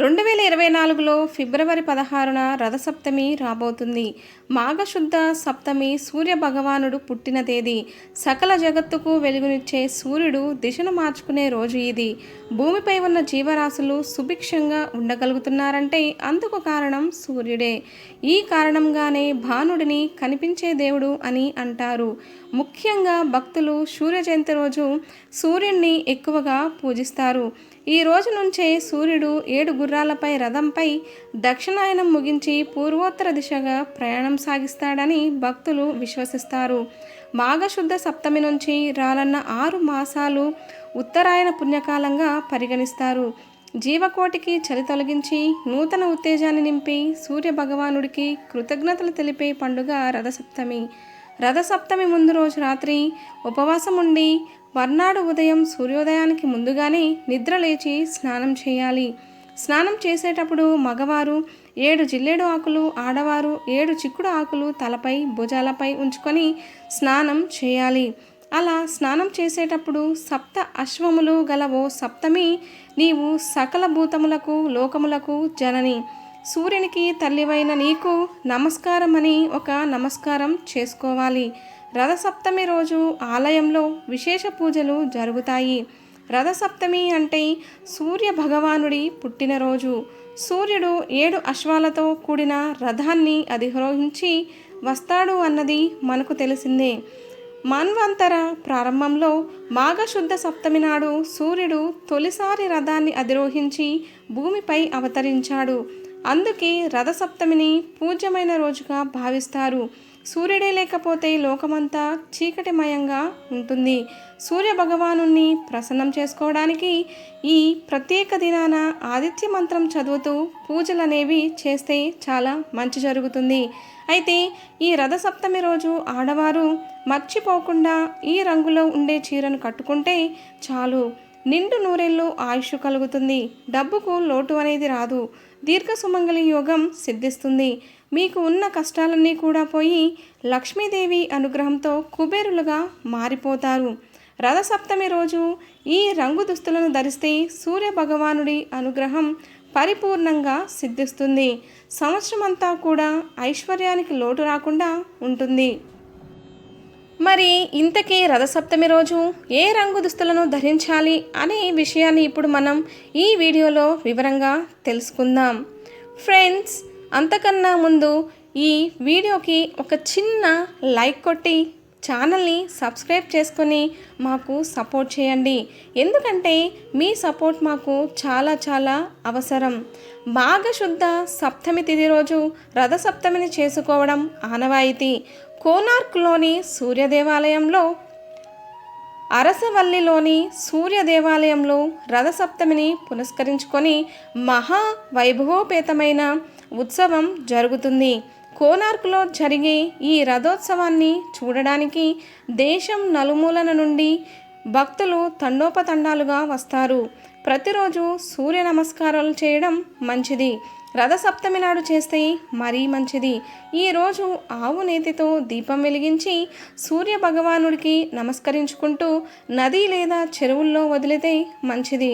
రెండు వేల ఇరవై నాలుగులో ఫిబ్రవరి పదహారున రథసప్తమి రాబోతుంది. మాఘశుద్ధ సప్తమి సూర్య భగవానుడు పుట్టిన తేదీ. సకల జగత్తుకు వెలుగునిచ్చే సూర్యుడు దిశను మార్చుకునే రోజు ఇది. భూమిపై ఉన్న జీవరాశులు సుభిక్షంగా ఉండగలుగుతున్నారంటే అందుకు కారణం సూర్యుడే. ఈ కారణంగానే భానుడిని కనిపించే దేవుడు అని అంటారు. ముఖ్యంగా భక్తులు సూర్య జయంతి రోజు సూర్యుడిని ఎక్కువగా పూజిస్తారు. ఈ రోజు నుంచే సూర్యుడు ఏడు గుర్రాలపై రథంపై దక్షిణాయనం ముగించి పూర్వోత్తర దిశగా ప్రయాణం సాగిస్తాడని భక్తులు విశ్వసిస్తారు. మాఘశుద్ధ సప్తమి నుంచి రాలన్న ఆరు మాసాలు ఉత్తరాయణ పుణ్యకాలంగా పరిగణిస్తారు. జీవకోటికి చలి తొలగించి నూతన ఉత్తేజాన్ని నింపి సూర్య భగవానుడికి కృతజ్ఞతలు తెలిపే పండుగ రథసప్తమి. రథసప్తమి ముందు రోజు రాత్రి ఉపవాసం ఉండి మర్నాడు ఉదయం సూర్యోదయానికి ముందుగానే నిద్ర లేచి స్నానం చేయాలి. స్నానం చేసేటప్పుడు మగవారు ఏడు జిల్లేడు ఆకులు ఆడవారు ఏడు చిక్కుడు ఆకులు తలపై భుజాలపై ఉంచుకొని స్నానం చేయాలి. అలా స్నానం చేసేటప్పుడు సప్త అశ్వములు గల ఓ సప్తమి నీవు సకల భూతములకు లోకములకు జనని. సూర్యునికి తల్లివైన నీకు నమస్కారం అని ఒక నమస్కారం చేసుకోవాలి. రథసప్తమి రోజు ఆలయంలో విశేష పూజలు జరుగుతాయి. రథసప్తమి అంటే సూర్య భగవానుడి పుట్టినరోజు సూర్యుడు ఏడు అశ్వాలతో కూడిన రథాన్ని అధిరోహించి వస్తాడు అన్నది మనకు తెలిసిందే. మన్వంతర ప్రారంభంలో మాఘశుద్ధ సప్తమి నాడు సూర్యుడు తొలిసారి రథాన్ని అధిరోహించి భూమిపై అవతరించాడు. అందుకే రథసప్తమిని పూజ్యమైన రోజుగా భావిస్తారు. సూర్యుడే లేకపోతే లోకమంతా చీకటిమయంగా ఉంటుంది. సూర్య భగవాను ప్రసన్నం చేసుకోవడానికి ఈ ప్రత్యేక దినాన ఆదిత్య మంత్రం చదువుతూ పూజలు అనేవి చేస్తే చాలా మంచి జరుగుతుంది. అయితే ఈ రథసప్తమి రోజు ఆడవారు మర్చిపోకుండా ఈ రంగులో ఉండే చీరను కట్టుకుంటే చాలు. నిండు నూరెళ్ళు ఆయుష్ కలుగుతుంది. డబ్బుకు లోటు అనేది రాదు. దీర్ఘ సుమంగళి యోగం సిద్ధిస్తుంది. మీకు ఉన్న కష్టాలన్నీ కూడా పోయి లక్ష్మీదేవి అనుగ్రహంతో కుబేరులుగా మారిపోతారు. రథసప్తమి రోజు ఈ రంగు దుస్తులను ధరిస్తే సూర్య భగవానుడి అనుగ్రహం పరిపూర్ణంగా సిద్ధిస్తుంది. సంవత్సరమంతా కూడా ఐశ్వర్యానికి లోటు రాకుండా ఉంటుంది. మరి ఇంతకీ రథసప్తమి రోజు ఏ రంగు దుస్తులను ధరించాలి అనే విషయాన్ని ఇప్పుడు మనం ఈ వీడియోలో వివరంగా తెలుసుకుందాం. ఫ్రెండ్స్ అంతకన్నా ముందు ఈ వీడియోకి ఒక చిన్న లైక్ కొట్టి ఛానల్ని సబ్స్క్రైబ్ చేసుకొని మాకు సపోర్ట్ చేయండి. ఎందుకంటే మీ సపోర్ట్ మాకు చాలా చాలా అవసరం. మాఘశుద్ధ సప్తమి తిథి రోజు రథసప్తమిని చేసుకోవడం ఆనవాయితీ. కోనార్క్లోని సూర్య దేవాలయంలో అరసవల్లిలోని సూర్య దేవాలయంలో రథసప్తమిని పునస్కరించుకొని మహా వైభవోపేతమైన ఉత్సవం జరుగుతుంది. కోనార్క్లో జరిగే ఈ రథోత్సవాన్ని చూడడానికి దేశం నలుమూలన నుండి భక్తులు తండోపతండాలుగా వస్తారు. ప్రతిరోజు సూర్య నమస్కారాలు చేయడం మంచిది. రథసప్తమి నాడు చేస్తే మరీ మంచిది. ఈరోజు ఆవు నేతితో దీపం వెలిగించి సూర్య భగవానుడికి నమస్కరించుకుంటూ నది లేదా చెరువుల్లో వదిలితే మంచిది.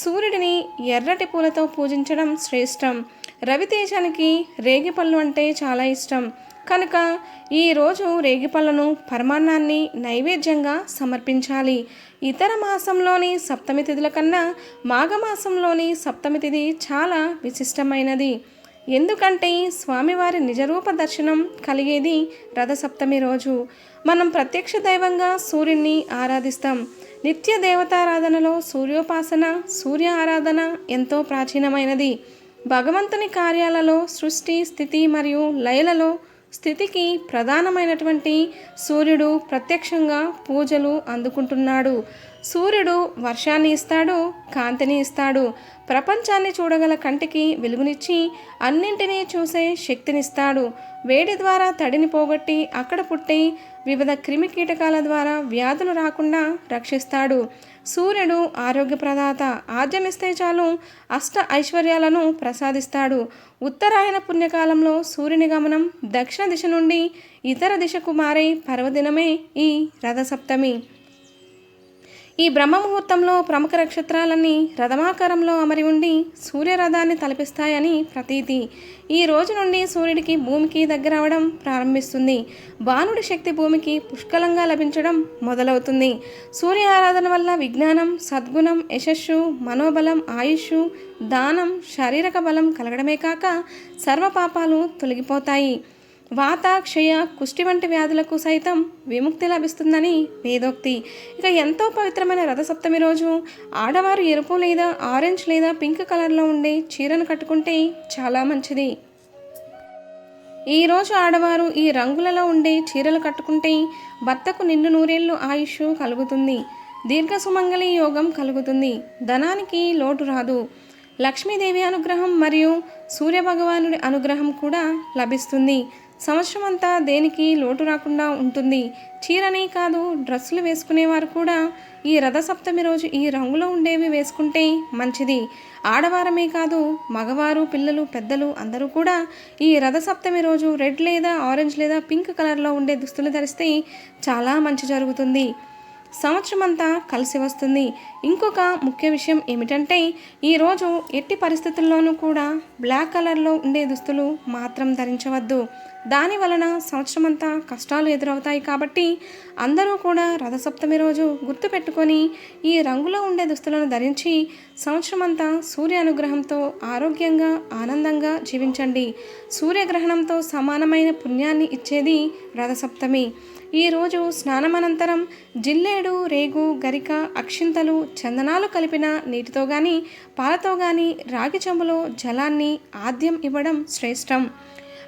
సూర్యుడిని ఎర్రటి పూలతో పూజించడం శ్రేష్టం. రవితేజానికి రేగిపళ్ళు అంటే చాలా ఇష్టం. కనుక ఈరోజు రేగిపళ్ళను పరమాన్నాన్ని నైవేద్యంగా సమర్పించాలి. ఇతర మాసంలోని సప్తమి తిథుల కన్నా మాఘమాసంలోని సప్తమి తిథి చాలా విశిష్టమైనది. ఎందుకంటే స్వామివారి నిజరూప దర్శనం కలిగేది రథసప్తమి రోజు. మనం ప్రత్యక్ష దైవంగా సూర్యుడిని ఆరాధిస్తాం. నిత్య దేవతారాధనలో సూర్యోపాసన సూర్య ఆరాధన ఎంతో ప్రాచీనమైనది. భగవంతుని కార్యాలలో సృష్టి స్థితి మరియు లయలలో స్థితికి ప్రధానమైనటువంటి సూర్యుడు ప్రత్యక్షంగా పూజలు అందుకుంటున్నాడు. సూర్యుడు వర్షాన్ని ఇస్తాడు కాంతిని ఇస్తాడు. ప్రపంచాన్ని చూడగల కంటికి వెలుగునిచ్చి అన్నింటినీ చూసే శక్తినిస్తాడు. వేడి ద్వారా తడిని పోగొట్టి అక్కడ పుట్టి వివిధ క్రిమి కీటకాల ద్వారా వ్యాధులు రాకుండా రక్షిస్తాడు. సూర్యుడు ఆరోగ్య ప్రదాత ఆద్యమిస్తే చాలు అష్ట ఐశ్వర్యాలను ప్రసాదిస్తాడు. ఉత్తరాయణ పుణ్యకాలంలో సూర్యుని గమనం దక్షిణ దిశ నుండి ఇతర దిశకు మారే పర్వదినమే ఈ రథసప్తమి. ఈ బ్రహ్మ ముహూర్తంలో ప్రముఖ నక్షత్రాలన్నీ రథమాకారంలో అమరి ఉండి సూర్యరథాన్ని తలపిస్తాయని ప్రతీతి. ఈ రోజు నుండి సూర్యుడికి భూమికి దగ్గర అవడం ప్రారంభిస్తుంది. బాణుడి శక్తి భూమికి పుష్కలంగా లభించడం మొదలవుతుంది. సూర్య ఆరాధన వల్ల విజ్ఞానం సద్గుణం యశస్సు మనోబలం ఆయుష్ దానం శారీరక బలం కలగడమే కాక సర్వ పాపాలు తొలగిపోతాయి. వాత క్షయ కుష్టి వంటి వ్యాధులకు సైతం విముక్తి లభిస్తుందని వేదోక్తి. ఇక ఎంతో పవిత్రమైన రథసప్తమి రోజు ఆడవారు ఎరుపు లేదా ఆరెంజ్ లేదా పింక్ కలర్లో ఉండే చీరను కట్టుకుంటే చాలా మంచిది. ఈరోజు ఆడవారు ఈ రంగులలో ఉండే చీరలు కట్టుకుంటే భర్తకు నిండు నూరేళ్ళు ఆయుష్ కలుగుతుంది. దీర్ఘ సుమంగళి యోగం కలుగుతుంది. ధనానికి లోటు రాదు. లక్ష్మీదేవి అనుగ్రహం మరియు సూర్యభగవానుడి అనుగ్రహం కూడా లభిస్తుంది. సంవత్సరం అంతా దేనికి లోటు రాకుండా ఉంటుంది. చీరనే కాదు డ్రెస్సులు వేసుకునేవారు కూడా ఈ రథసప్తమి రోజు ఈ రంగులో ఉండేవి వేసుకుంటే మంచిది. ఆడవారమే కాదు మగవారు పిల్లలు పెద్దలు అందరూ కూడా ఈ రథసప్తమి రోజు రెడ్ లేదా ఆరెంజ్ లేదా పింక్ కలర్లో ఉండే దుస్తులు ధరిస్తే చాలా మంచి జరుగుతుంది. సంవత్సరం అంతా కలిసి వస్తుంది. ఇంకొక ముఖ్య విషయం ఏమిటంటే ఈరోజు ఎట్టి పరిస్థితుల్లోనూ కూడా బ్లాక్ కలర్లో ఉండే దుస్తులు మాత్రం ధరించవద్దు. దాని వలన సంవత్సరం అంతా కష్టాలు ఎదురవుతాయి కాబట్టి అందరూ కూడా రథసప్తమి రోజు గుర్తుపెట్టుకొని ఈ రంగులో ఉండే దుస్తులను ధరించి సంవత్సరం అంతా సూర్య అనుగ్రహంతో ఆరోగ్యంగా ఆనందంగా జీవించండి. సూర్యగ్రహణంతో సమానమైన పుణ్యాన్ని ఇచ్చేది రథసప్తమి. ఈరోజు స్నానమనంతరం జిల్లేడు రేగు గరిక అక్షింతలు చందనాలు కలిపిన నీటితో కానీ పాలతో కానీ రాగి చెంబులో జలాన్ని ఆద్యం ఇవ్వడం శ్రేష్టం.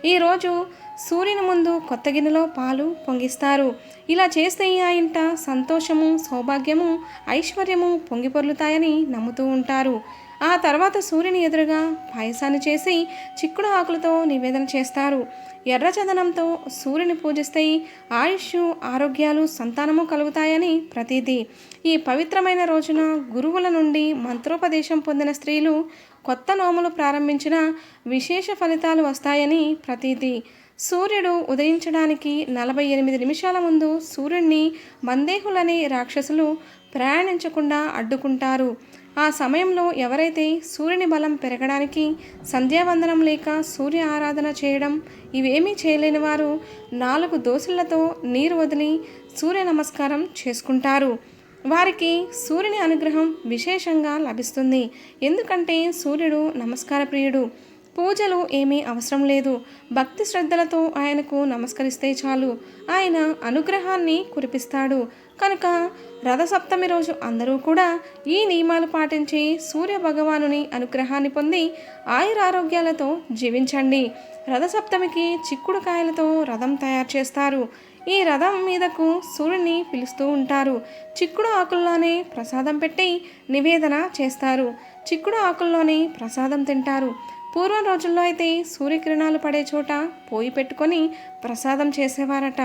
ఈరోజు సూర్యుని ముందు కొత్త గిన్నెలో పాలు పొంగిస్తారు. ఇలా చేస్తే ఆ ఇంట సంతోషము సౌభాగ్యము ఐశ్వర్యము పొంగిపొర్లుతాయని నమ్ముతూ ఉంటారు. ఆ తర్వాత సూర్యుని ఎదురుగా పాయసాన్ని చేసి చిక్కుడు ఆకులతో నివేదన చేస్తారు. ఎర్రచందనంతో సూర్యుని పూజిస్తే ఆయుష్ ఆరోగ్యాలు సంతానము కలుగుతాయని ప్రతీతి. ఈ పవిత్రమైన రోజున గురువుల నుండి మంత్రోపదేశం పొందిన స్త్రీలు కొత్త నోములు ప్రారంభించిన విశేష ఫలితాలు వస్తాయని ప్రతీతి. సూర్యుడు ఉదయించడానికి నలభై ఎనిమిది నిమిషాల ముందు సూర్యుడిని మందేహులనే రాక్షసులు ప్రయాణించకుండా అడ్డుకుంటారు. ఆ సమయంలో ఎవరైతే సూర్యుని బలం పెరగడానికి సంధ్యావందనం లేక సూర్య ఆరాధన చేయడం ఇవేమీ చేయలేని వారు నాలుగు దోసులతో నీరు వదిలి సూర్య నమస్కారం చేసుకుంటారు. వారికి సూర్యుని అనుగ్రహం విశేషంగా లభిస్తుంది. ఎందుకంటే సూర్యుడు నమస్కార ప్రియుడు పూజలు ఏమీ అవసరం లేదు. భక్తి శ్రద్ధలతో ఆయనకు నమస్కరిస్తే చాలు. ఆయన అనుగ్రహాన్ని కురిపిస్తాడు. కనుక రథసప్తమి రోజు అందరూ కూడా ఈ నియమాలు పాటించి సూర్య భగవానుని అనుగ్రహాన్ని పొంది ఆయురారోగ్యాలతో జీవించండి. రథసప్తమికి చిక్కుడు కాయలతో రథం తయారు చేస్తారు. ఈ రథం మీదకు సూర్యుని పిలుస్తూ ఉంటారు. చిక్కుడు ఆకుల్లోనే ప్రసాదం పెట్టి నివేదన చేస్తారు. చిక్కుడు ఆకుల్లోనే ప్రసాదం తింటారు. పూర్వం రోజుల్లో అయితే సూర్యకిరణాలు పడే చోట పోయి పెట్టుకొని ప్రసాదం చేసేవారట.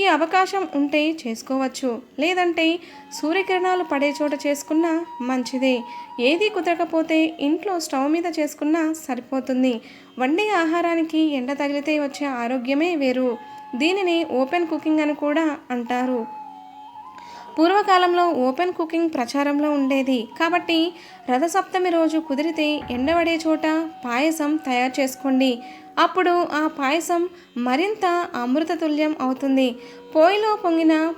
ఈ అవకాశం ఉంటే చేసుకోవచ్చు. లేదంటే సూర్యకిరణాలు పడే చోట చేసుకున్నా మంచిదే. ఏది కుదరకపోతే ఇంట్లో స్టవ్ మీద చేసుకున్నా సరిపోతుంది. వండే ఆహారానికి ఎండ తగిలితే వచ్చే ఆరోగ్యమే వేరు. దీనిని ఓపెన్ కుకింగ్ అని కూడా అంటారు. పూర్వకాలంలో ఓపెన్ కుకింగ్ ప్రచారంలో ఉండేది. కాబట్టి రథసప్తమి రోజు కుదిరితే ఎండబడే చోట పాయసం తయారు చేసుకోండి. అప్పుడు ఆ పాయసం మరింత అమృతతుల్యం అవుతుంది. పోయిలో పొంగిన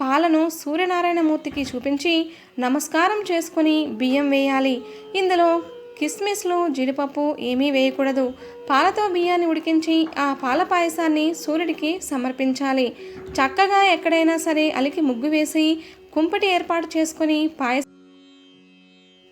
పాలను సూర్యనారాయణమూర్తికి చూపించి నమస్కారం చేసుకుని బియ్యం వేయాలి. ఇందులో కిస్మిస్లు జీడిపప్పు ఏమీ వేయకూడదు. పాలతో బియ్యాన్ని ఉడికించి ఆ పాల పాయసాన్ని సూర్యుడికి సమర్పించాలి. చక్కగా ఎక్కడైనా సరే అలికి ముగ్గు వేసి కుంపటి ఏర్పాటు చేసుకొని పాయసం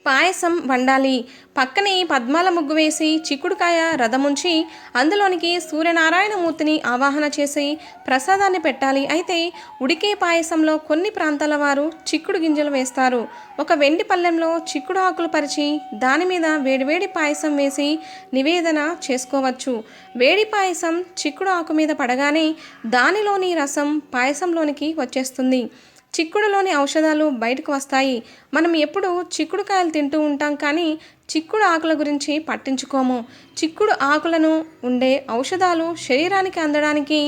పాయసం వండాలి. పక్కనే పద్మాల ముగ్గు వేసి చిక్కుడుకాయ రథముంచి అందులోనికి సూర్యనారాయణమూర్తిని ఆవాహన చేసి ప్రసాదాన్ని పెట్టాలి. అయితే ఉడికే పాయసంలో కొన్ని ప్రాంతాల వారు చిక్కుడు గింజలు వేస్తారు. ఒక వెండి పళ్ళెంలో చిక్కుడు ఆకులు పరిచి దాని మీద వేడివేడి పాయసం వేసి నివేదన చేసుకోవచ్చు. వేడి పాయసం చిక్కుడు ఆకు మీద పడగానే దానిలోని రసం పాయసంలోనికి వచ్చేస్తుంది. చిక్కుడులోని ఔషధాలు బయటకు వస్తాయి. మనం ఎప్పుడు చిక్కుడుకాయలు తింటూ ఉంటాం కానీ చిక్కుడు ఆకుల గురించి పట్టించుకోము. చిక్కుడు ఆకులను ఉండే ఔషధాలు శరీరానికి అందడానికి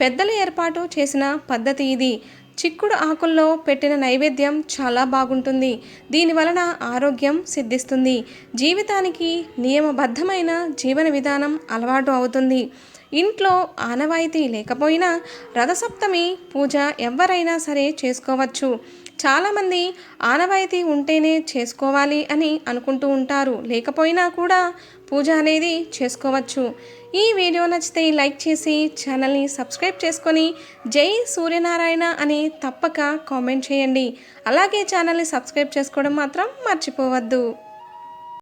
పెద్దలు ఏర్పాటు చేసిన పద్ధతి ఇది. చిక్కుడు ఆకుల్లో పెట్టిన నైవేద్యం చాలా బాగుంటుంది. దీని వలన ఆరోగ్యం సిద్ధిస్తుంది. జీవితానికి నియమబద్ధమైన జీవన విధానం అలవాటు అవుతుంది. ఇంట్లో ఆనవాయితీ లేకపోయినా రథసప్తమి పూజ ఎవరైనా సరే చేసుకోవచ్చు. చాలామంది ఆనవాయితీ ఉంటేనే చేసుకోవాలి అని అనుకుంటూ ఉంటారు. లేకపోయినా కూడా పూజ అనేది చేసుకోవచ్చు. ఈ వీడియో నచ్చితే లైక్ చేసి ఛానల్ని సబ్స్క్రైబ్ చేసుకొని జై సూర్యనారాయణ అని తప్పక కామెంట్ చేయండి. అలాగే ఛానల్ని సబ్స్క్రైబ్ చేసుకోవడం మాత్రం మర్చిపోవద్దు.